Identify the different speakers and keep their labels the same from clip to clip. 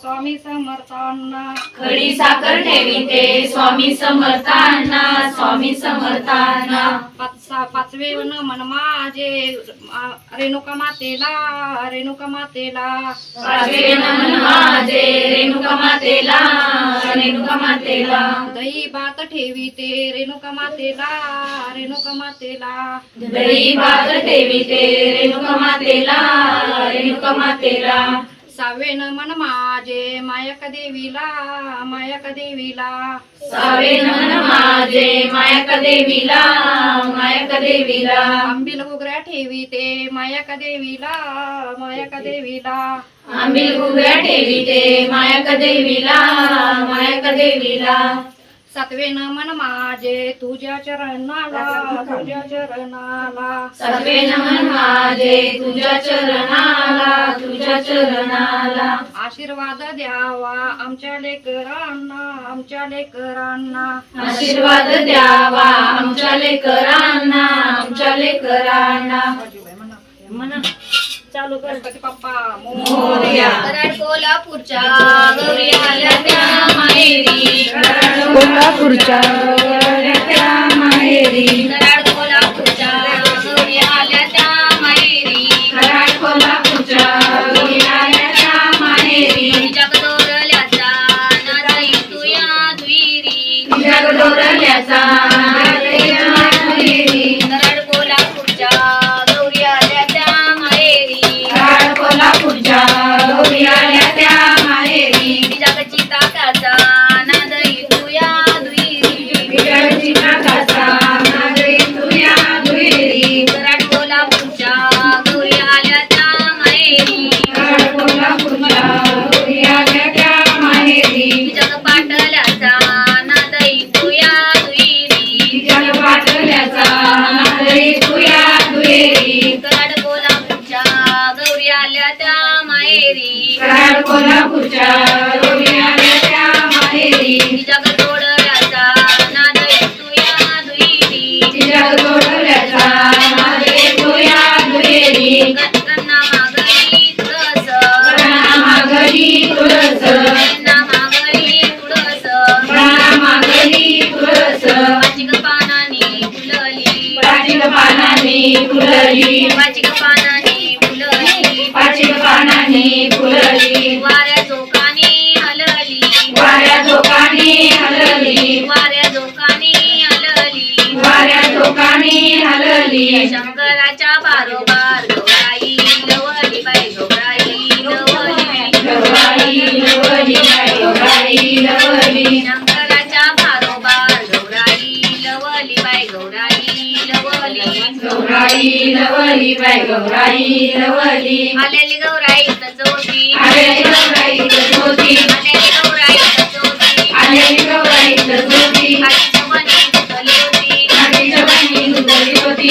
Speaker 1: स्वामी समर्थांना
Speaker 2: खडी साखर ठेवीते स्वामी समर्थांना स्वामी समर्थांना
Speaker 1: पाचसा पाचवे नमन माझे रेणुका मातेला रेणुका मातेला
Speaker 2: पाचवे नमन माझे रेणुका मातेला रेणुका मातेला
Speaker 1: दही भात ठेवीते रेणुका मातेला रेणुका मातेला
Speaker 2: दही भात ठेवीते रेणुका मातेला रेणुका मातेला
Speaker 1: सावे नमन माझे मायक देवीला मायक देवीला
Speaker 2: सावे नमन माझे मायक देवीला मायक देवीला
Speaker 1: आंबील गोगऱ्या ठेवीते मायक देवीला मायक देवीला
Speaker 2: आंबील गुगऱ्या ठेवीते मायक देवीला मायक देवीला
Speaker 1: सातवे नमन माझे तुझ्या चरणाला तुझ्या चरणाला.
Speaker 2: सत्वे नमन माझे तुझ्या चरणाला तुझ्या चरणाला.
Speaker 1: आशीर्वाद द्यावा आमच्या लेकरांना आमच्या लेकरांना.
Speaker 2: आशीर्वाद द्यावा आमच्या लेकरांना आमच्या लेकरांना.
Speaker 1: म्हणा चालू.
Speaker 3: कराड कोल्हापूरच्या
Speaker 4: कोल्हापूरच्या
Speaker 2: त्या माहेरी
Speaker 3: कराड कोल्हापूरच्या त्या माहेरी जग
Speaker 2: दुहेरी
Speaker 3: कन्ना तुळस
Speaker 2: तुळस
Speaker 3: कन्ना तुळस
Speaker 2: तुळस
Speaker 3: वाचिक पानानी फुलली.
Speaker 2: पाचिक पानाने फुलली.
Speaker 3: वाचिक पानानी
Speaker 2: पानाने फुलली.
Speaker 3: वाऱ्या हलली.
Speaker 2: वाऱ्या झोकाने हलली.
Speaker 3: वाऱ्या चोकानी हलली.
Speaker 2: वाऱ्या झोकाने हलली.
Speaker 3: शंकराच्या बारोबार लवली बाई गौराई लवली आलेली गौराई
Speaker 2: आलेली गौराई होती
Speaker 3: आलेली गौराई
Speaker 2: गौराई होती.
Speaker 3: होती.
Speaker 2: होती.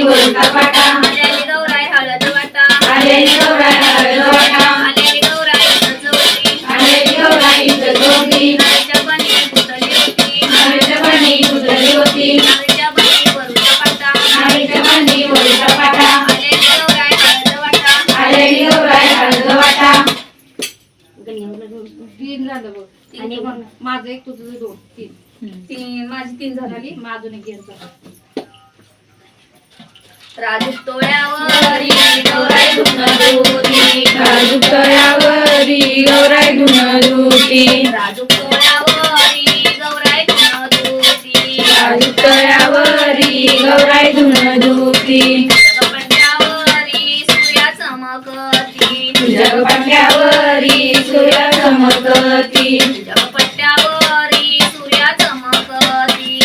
Speaker 3: होती.
Speaker 2: पाटा
Speaker 3: आलेली गौराई हळद वाटा.
Speaker 2: आलेली गौराई
Speaker 1: तीन झालं बघ. आणि मग? माझं एक तुझं दोन तीन.
Speaker 3: तीन माझी तीन
Speaker 1: झाली मग अजून एक घेत जा.
Speaker 3: राजू तोळ्यावरी गौराई
Speaker 2: धुनदुती राजू तळ्यावरी गौराई धुनदुती
Speaker 3: राजू तोळ्यावरी गौराई धुनदुती
Speaker 2: राजू तळ्यावरी गौराई धुनदुती
Speaker 3: जगपट्ट्यावरी सूर्या चमकती.
Speaker 2: जगपाट्यावरी सूर्य चमकती.
Speaker 3: जगपट्ट्यावरी सूर्या चमकती.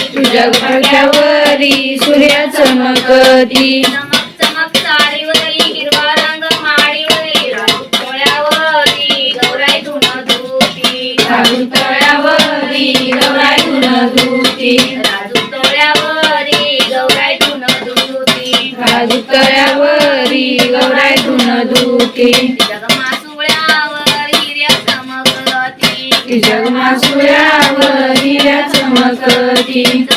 Speaker 2: सूर्य चमकती.
Speaker 3: चमक चमक साडीवरी हिरवा रंग माडीवरी राजू तोळ्यावरी गौराई धुनदुती
Speaker 2: राजू तळ्यावरी गौराई धुनदुती
Speaker 3: राजू तोळ्यावरी गौराई धुनदुती
Speaker 2: राजू तळ्यावरी गौराई धुनदुती
Speaker 3: जगमासुळ्यावर
Speaker 2: चमकती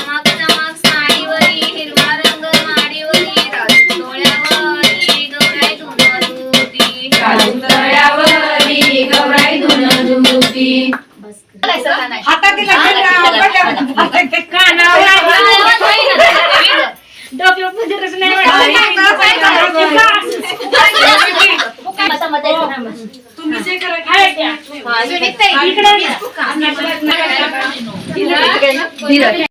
Speaker 5: गौराई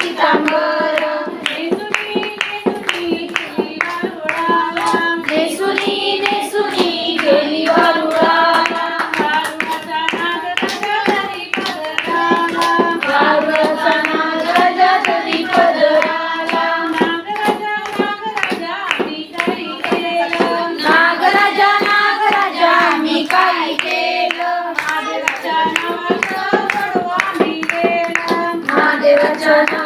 Speaker 2: पितांबर नेसुनी नेसुनी गेली वारुळाला. वारुळाचा नागराजा तरी पदराला. नागराजा नागराजा मी काय केलं? महादेवाच्या नावाचं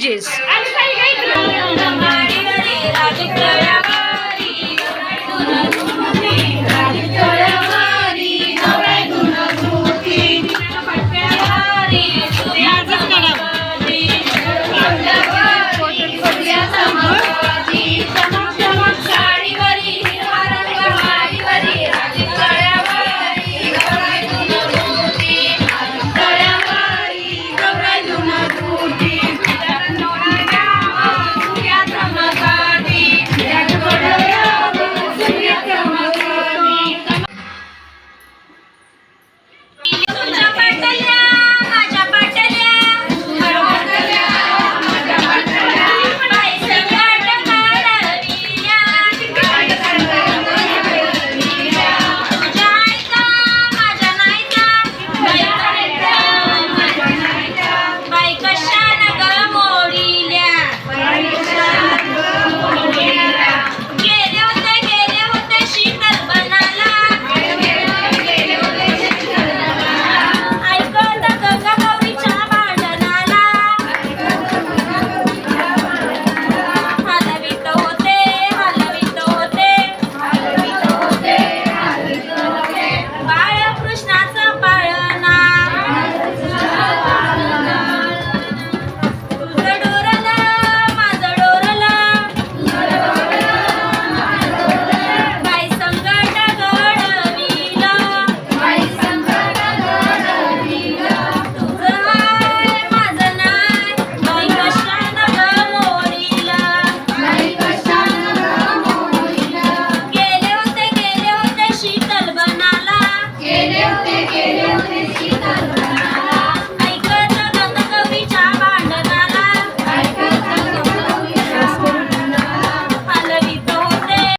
Speaker 2: pages.